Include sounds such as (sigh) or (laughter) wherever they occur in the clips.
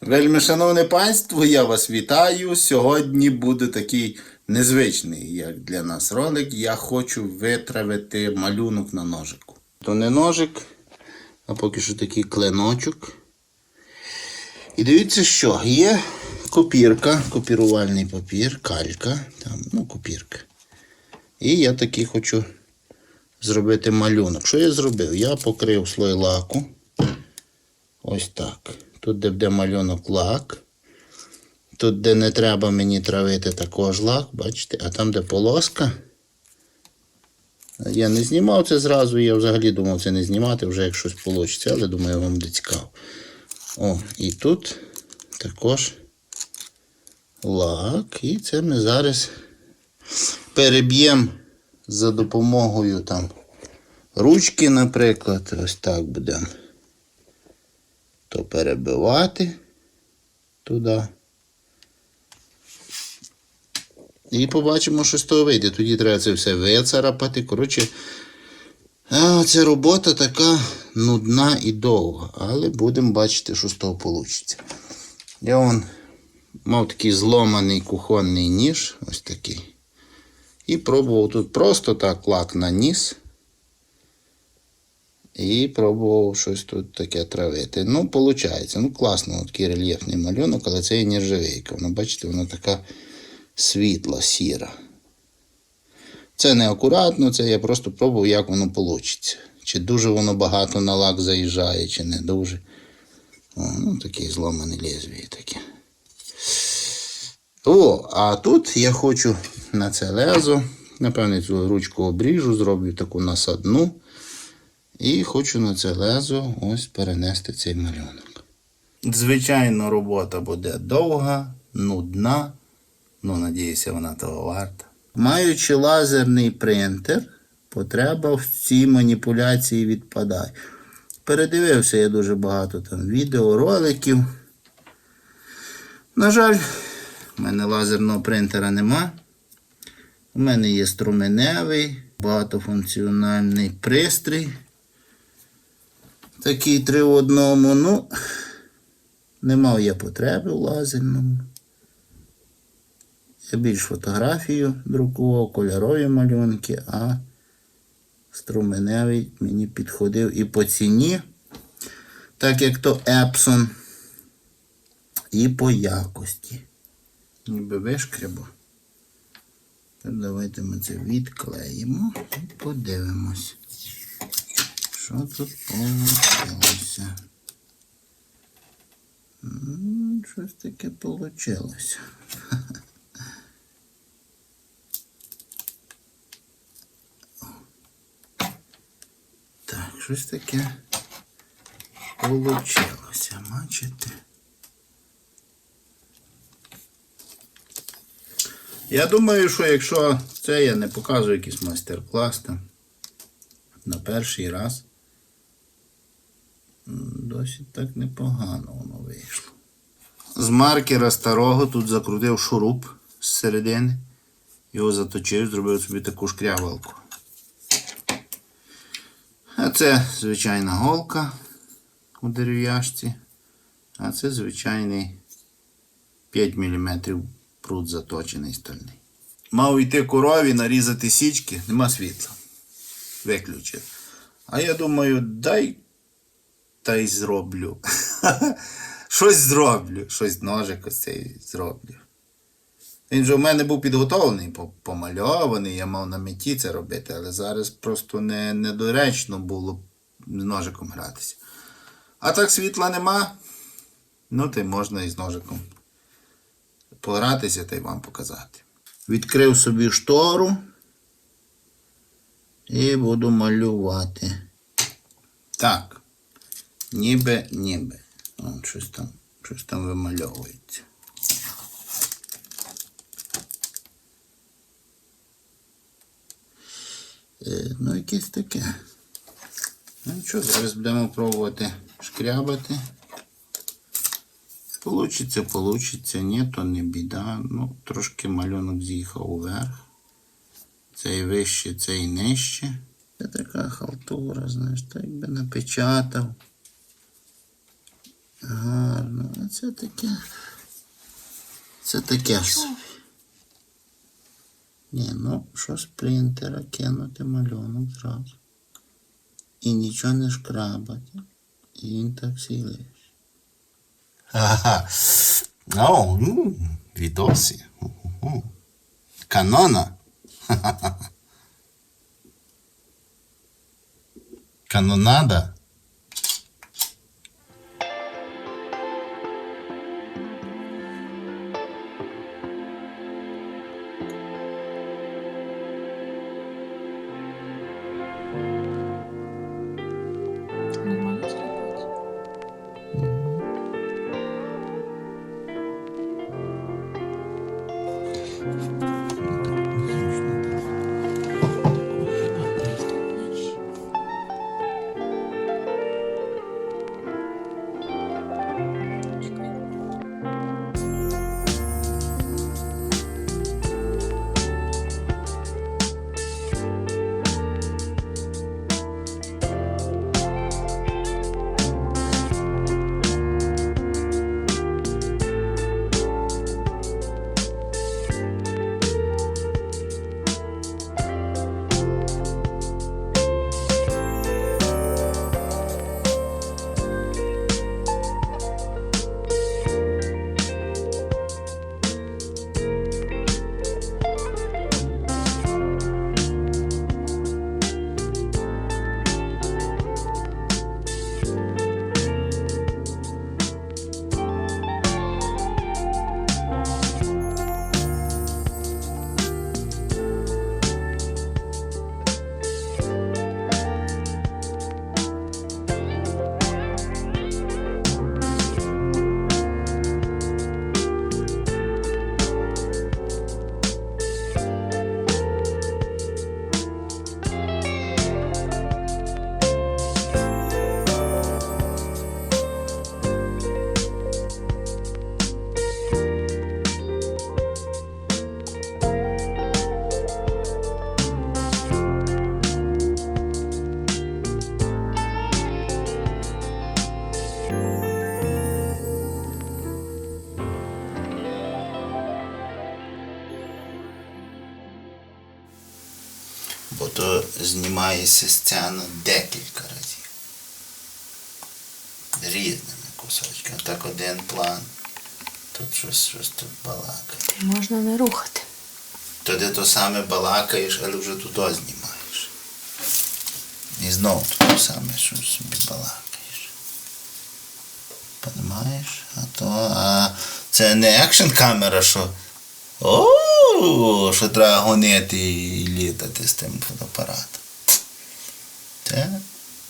Вельми шановне панство, я вас вітаю. Сьогодні буде такий незвичний, як для нас ролик. Я хочу витравити малюнок на ножику. То не ножик, а поки що такий клиночок. І дивіться, що є копірка, копірувальний папір, калька, там, ну, копірка. І я такий хочу зробити малюнок. Що я зробив? Я покрив слой лаку. Ось так. Тут, де буде малюнок лак. Тут, де не треба мені травити, також лак, бачите, а там, де полоска. Я не знімав це зразу, я взагалі думав це не знімати, вже як щось вийде, але думаю, вам буде цікаво. О, і тут також лак. І це ми зараз переб'ємо за допомогою там ручки, наприклад. Ось так будемо то перебивати туди. І побачимо, що з того вийде. Тоді треба це все вицарапати. Коротше, ця робота така нудна і довга, але будемо бачити, що з того вийде. Я вон мав такий зломаний кухонний ніж, ось такий. І пробував тут просто так лак наніс. І пробував щось тут таке травити. Ну, виходить. Ну, класно, такий рельєфний малюнок, але це і нержавейка. Воно, бачите, вона така світла, сіра. Це не акуратно, це я просто пробував, як воно вийде. Чи дуже воно багато на лак заїжджає, чи не дуже. О, ну, такий зломаний лезвіє таке. О, а тут я хочу на це лезо. Напевне, цю ручку обріжу, зроблю таку насадну. І хочу на це лезо ось перенести цей малюнок. Звичайно, робота буде довга, нудна. Ну, надіюся, вона того варта. Маючи лазерний принтер, потреба в цій маніпуляції відпадає. Передивився я дуже багато там відео, роликів. На жаль, в мене лазерного принтера нема. У мене є струменевий, багатофункціональний пристрій. Такий три в одному. Ну, не мав я потреби в лазерному. Я більш фотографію друкував, кольорові малюнки, а струменевий мені підходив і по ціні, так як то Epson, і по якості. Ніби вишкребо. Давайте ми це відклеїмо і подивимось. Що тут вийшло? Щось таке вийшло. Так, щось таке получилося, бачите? Я думаю, що якщо це я не показую якийсь майстер-клас там на перший раз, досить так непогано воно вийшло. З маркера старого тут закрутив шуруп з середини, його заточив, зробив собі таку шкрябалку. А це звичайна голка у дерев'яшці, а це звичайний 5 мм прут заточений стальний. Мав йти корові, нарізати січки, нема світла. Виключив. А я думаю, дай та й зроблю. (laughs) щось зроблю, щось ножик ось цей зроблю. Він же в мене був підготовлений, помальований, я мав на меті це робити, але зараз просто не, недоречно було ножиком гратися. А так світла нема, ну то й можна і з ножиком погратися та й вам показати. Відкрив собі штору і буду малювати. Так. Ніби, ніби. Вон, щось там, щось там вимальовується. Е, ну, якесь таке. Ну що, зараз будемо пробувати шкрябати. Получиться, получиться, ні, то не біда. Ну, трошки малюнок з'їхав уверх. Цей вище, цей нижче. Це така халтура, знаєш, так би напечатав. Гарно. А це таке. Це таке собі. Ні, ну що з принтера кинути малюнок зразу. І нічого не шкрабати. І він так сілиш. Ага. О, ну, відоси. Канона. Канонада. and Бо то знімається сцена декілька разів. Різними кусочками. Так один план. Тут щось, щось тут балакає. Ти можна не рухати. Тоді то саме балакаєш, але вже туди знімаєш. І знову то саме, що собі балакаєш. Понимаєш? А то а це не екшн камера, що. О, що треба гонити і літати з тим фотоапаратом. Це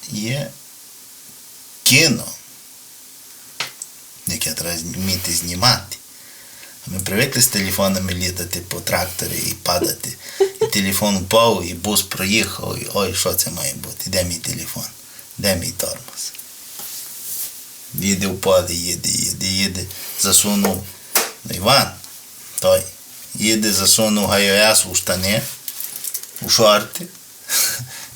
є кіно, яке треба вміти знімати. Ми привикли з телефонами літати по тракторі і падати. І телефон впав, і бус проїхав, і ой, що це має бути? Де мій телефон? Де мій тормоз? Їде в поле, їде, їде, їде, засунув. Ну, Іван, той, їде, засунув гайояс у штани, у шорти,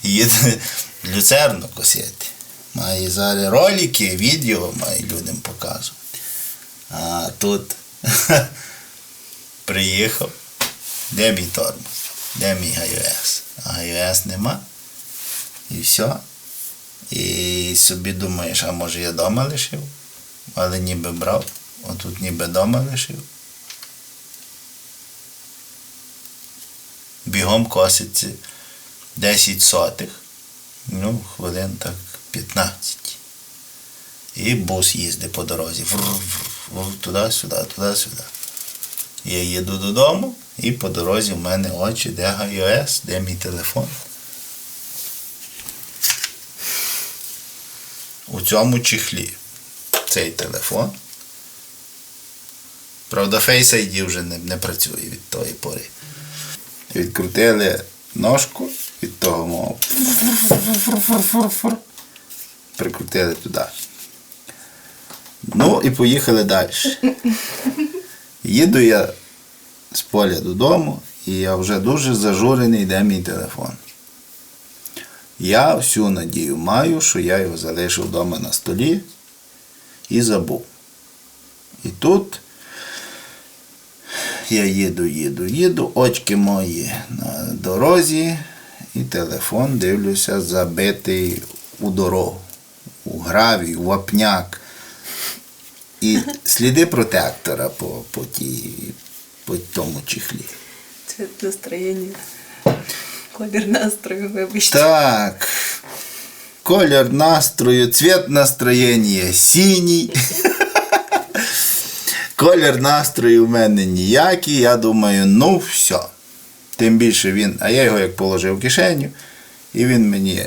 їде люцерну косити. Має зараз ролики, відео має людям показувати. А тут приїхав. Де мій тормоз? Де мій iOS? А iOS нема. І все. І собі думаєш, а може я вдома лишив? Але ніби брав. Отут ніби вдома лишив. Бігом коситься 10 сотих. Ну, хвилин так 15. І бус їздить по дорозі. Туди-сюди, туди-сюди. Я їду додому, і по дорозі в мене очі, де iOS, де мій телефон. У цьому чехлі цей телефон. Правда, Face ID вже не, не працює від тої пори. Відкрутили ножку від того мого. Прикрутили туди. Ну і поїхали далі. Їду я з поля додому, і я вже дуже зажурений, де мій телефон. Я всю надію маю, що я його залишив вдома на столі і забув. І тут я їду, їду, їду, очки мої на дорозі, і телефон дивлюся, забитий у дорогу, у гравій, у вапняк. І сліди протектора по, по, тій, по тому чехлі. Це настроєння. Колір настрою, вибачте. Так. Колір настрою, цвет настроєння синій. Колір настрою в мене ніякий. Я думаю, ну все. Тим більше він, а я його як положив в кишеню, і він мені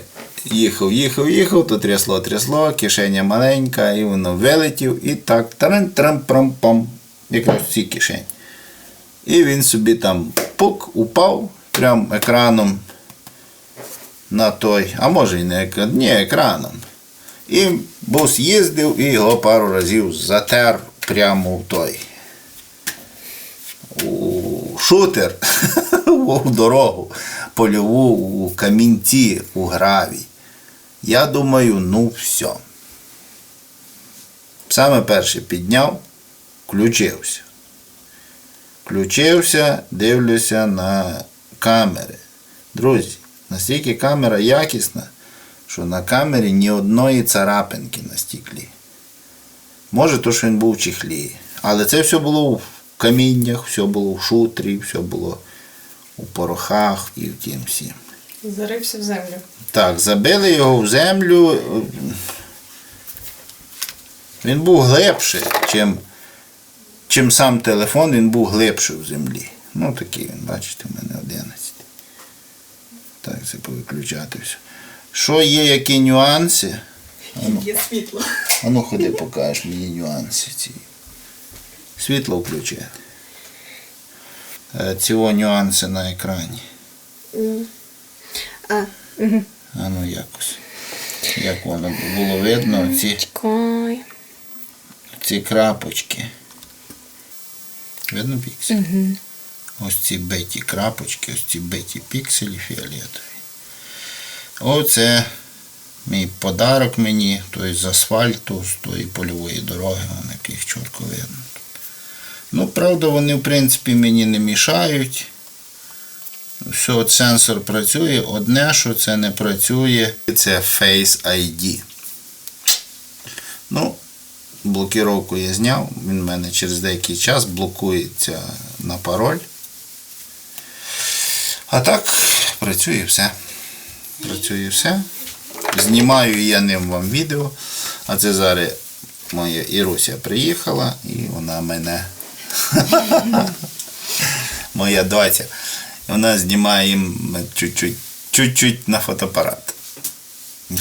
їхав, їхав, їхав, то трясло, трясло, кишеня маленька, і воно вилетів, і так трам трам прам пам якраз в цій кишені. І він собі там пук, упав прям екраном на той, а може і не екран, ні, екраном. І бус їздив і його пару разів затер прямо в той. У шутер (laughs) у дорогу польову, у камінці, у гравій. Я думаю, ну все. Саме перше підняв, включився. Включився, дивлюся на камери. Друзі, настільки камера якісна, що на камері ні одної царапинки на стіклі. Може, то, що він був в чехлі. Але це все було в каміннях, все було в шутрі, все було у порохах і в тім всім. Зарився в землю. Так, забили його в землю. Він був глибше, чим, чим сам телефон, він був глибше в землі. Ну такий він, бачите, в мене 11. Так, це повиключати все. Що є, які нюанси? Є світло. А ну ходи, покажеш мені нюанси ці. Світло включи. Е, Ці о нюанси на екрані. А, А ну якось. Як воно було видно, ці, ці крапочки. Видно піксель? Угу. Ось ці биті крапочки, ось ці биті пікселі фіолетові. Оце мій подарок мені, той з асфальту, з тої польової дороги, вон яких чітко видно. Ну, правда, вони, в принципі, мені не мішають. Все, от сенсор працює. Одне, що це не працює, це Face ID. Ну, блокіровку я зняв. Він в мене через деякий час блокується на пароль. А так, працює все. Працює все. Знімаю я ним вам відео. А це зараз моя Іруся приїхала і вона мене. (laughs) Моя доця. Вона знімає їм чуть-чуть, чуть-чуть на фотоапарат.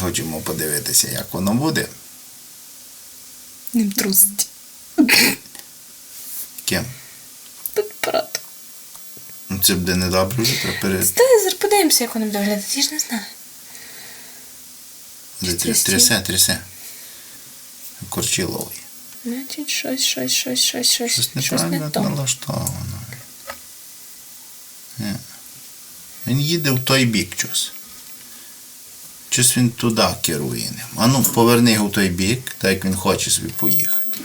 Хочемо подивитися, як воно буде. Ним трусить. Ким? Тут апарат. Ну, Це буде недобре вже треба перед... Подивимося, як воно буде виглядати. Я ж не знаю. Трясе, трясе. Корчиловий. Значить, щось, щось, щось, щось, щось, Щось неправильно не налаштовано. Ні. Він їде в той бік щось. Щось він туди керує ним. А ну, поверни його в той бік, так як він хоче собі поїхати.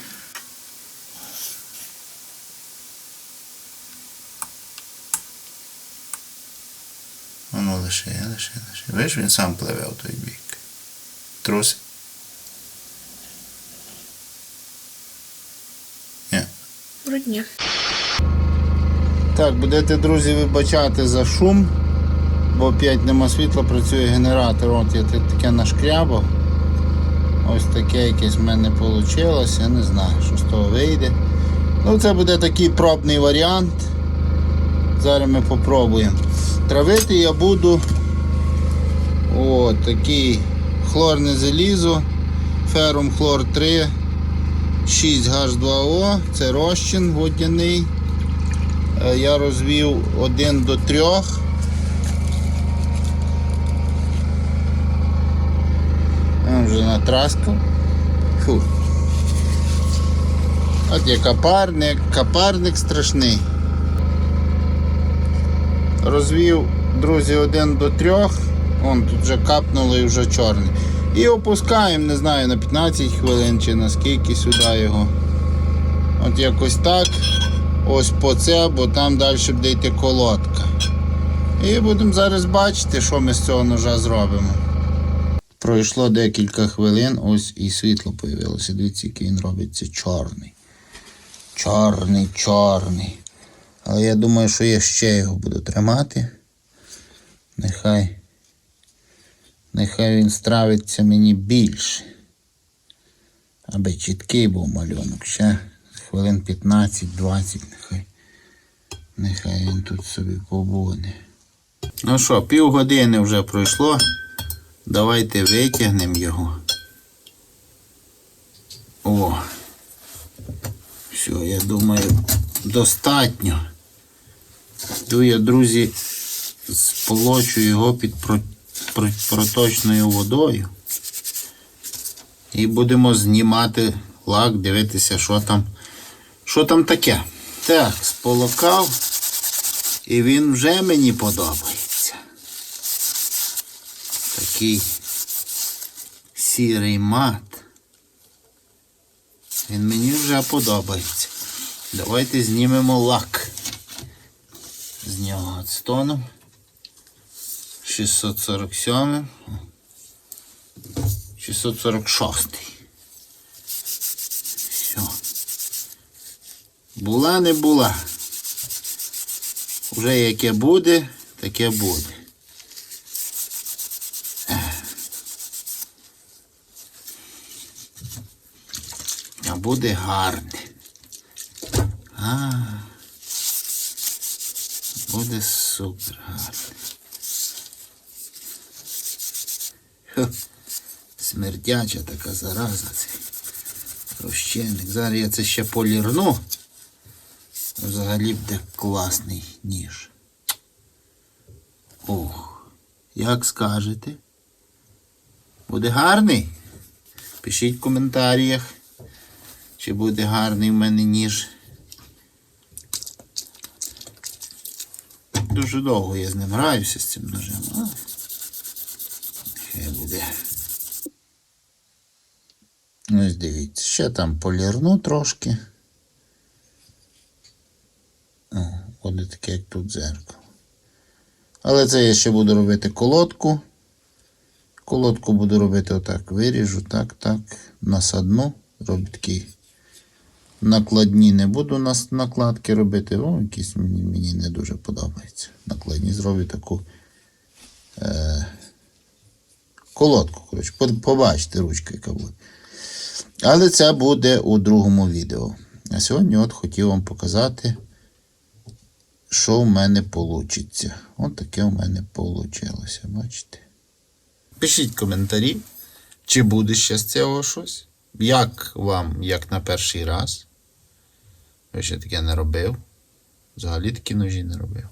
А ну лише, лише, лише. Видиш, він сам пливе в той бік. Труси. Ні. Брудня. Так, будете, друзі, вибачати за шум, бо опять нема світла, працює генератор. От я тут таке нашкрябав. Ось таке якесь в мене вийшло. Я не знаю, що з того вийде. Ну, це буде такий пробний варіант. Зараз ми попробуємо. Травити я буду от такий хлорне залізо, ферум хлор 3, 6H2O, це розчин водяний. Е, Я розвів один до трьох. А, Вже натраскав. Фу. От є капарник, капарник страшний. Розвів, друзі, один до трьох. Вон тут вже капнуло і вже чорний. І опускаємо, не знаю, на 15 хвилин чи на скільки сюди його. От якось так. Ось по це, бо там далі буде йти колодка. І будемо зараз бачити, що ми з цього ножа зробимо. Пройшло декілька хвилин, ось і світло появилося. Дивіться, який він робиться чорний. Чорний, чорний. Але я думаю, що я ще його буду тримати. Нехай. Нехай він стравиться мені більше. Аби чіткий був малюнок. Ще хвилин 15-20 нехай. Нехай він тут собі побуде. Ну що, півгодини вже пройшло. Давайте витягнемо його. О. Все, я думаю, достатньо. Йду я, друзі, сполочу його під про- про- проточною водою. І будемо знімати лак, дивитися, що там, що там таке. Так, сполокав. І він вже мені подобається. Такий сірий мат. Він мені вже подобається. Давайте знімемо лак. З нього отстоном. 647. 646. Все. Була не була. Уже яке буде, таке буде. А буде гарне. А. Буде супер гарне. Смердяча така зараза цей розчинник. Зараз я це ще полірну. Взагалі буде класний ніж. Ох, як скажете? Буде гарний? Пишіть в коментарях, чи буде гарний в мене ніж. Дуже довго я з ним граюся з цим ножем. А? Хай буде. Ось дивіться, ще там полірну трошки. О, буде таке, як тут дзеркало. Але це я ще буду робити колодку. Колодку буду робити отак. Виріжу, так, так. Насадну. Роблю такі накладні не буду накладки робити. О, якісь мені, мені не дуже подобається. Накладні зроблю таку е, колодку. Коротше, побачите ручка, яка буде. Але це буде у другому відео. А сьогодні от хотів вам показати що в мене вийде. От таке в мене вийшло, бачите? Пишіть коментарі, чи буде ще з цього щось. Як вам, як на перший раз. Я ще таке не робив. Взагалі такі ножі не робив.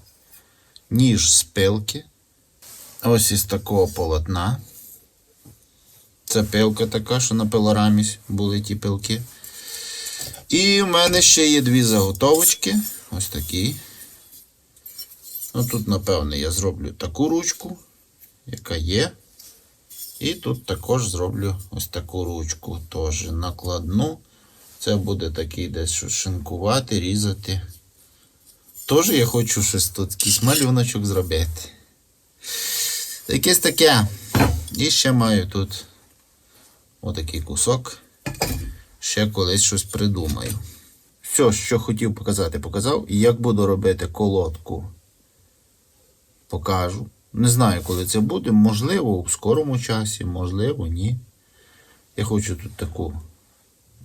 Ніж з пилки. Ось із такого полотна. Це пилка така, що на пилорамі були ті пилки. І в мене ще є дві заготовочки. Ось такі. Ну тут, напевне, я зроблю таку ручку, яка є. І тут також зроблю ось таку ручку. Теж накладну. Це буде такий десь що шинкувати, різати. Теж я хочу щось тут, якийсь малюночок зробити. Якесь таке. І ще маю тут отакий кусок. Ще колись щось придумаю. Все, що хотів показати, показав. І як буду робити колодку покажу. Не знаю, коли це буде. Можливо, в скорому часі, можливо, ні. Я хочу тут таку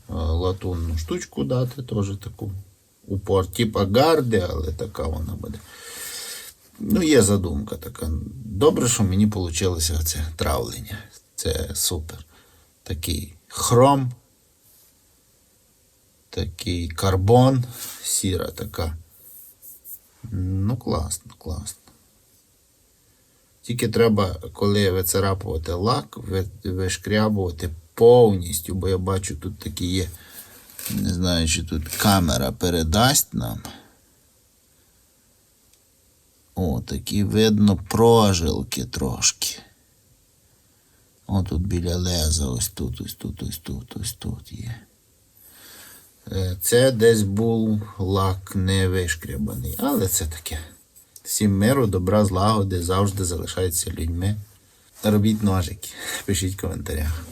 е, латунну штучку дати, теж таку упор, типа гарди, але така вона буде. Ну, є задумка така. Добре, що мені вийшло це травлення. Це супер. Такий хром, такий карбон, сіра така. Ну, класно, класно. Тільки треба, коли вицарапувати лак, вишкрябувати повністю, бо я бачу, тут такі є. Не знаю, чи тут камера передасть нам. О, такі видно прожилки трошки. О, тут біля леза, ось тут, ось тут, ось тут, ось тут є. Е, Це десь був лак не вишкрябаний, але це таке. Всім миру, добра, злагоди завжди залишаються людьми. Робіть ножики, (laughs) пишіть в коментарях.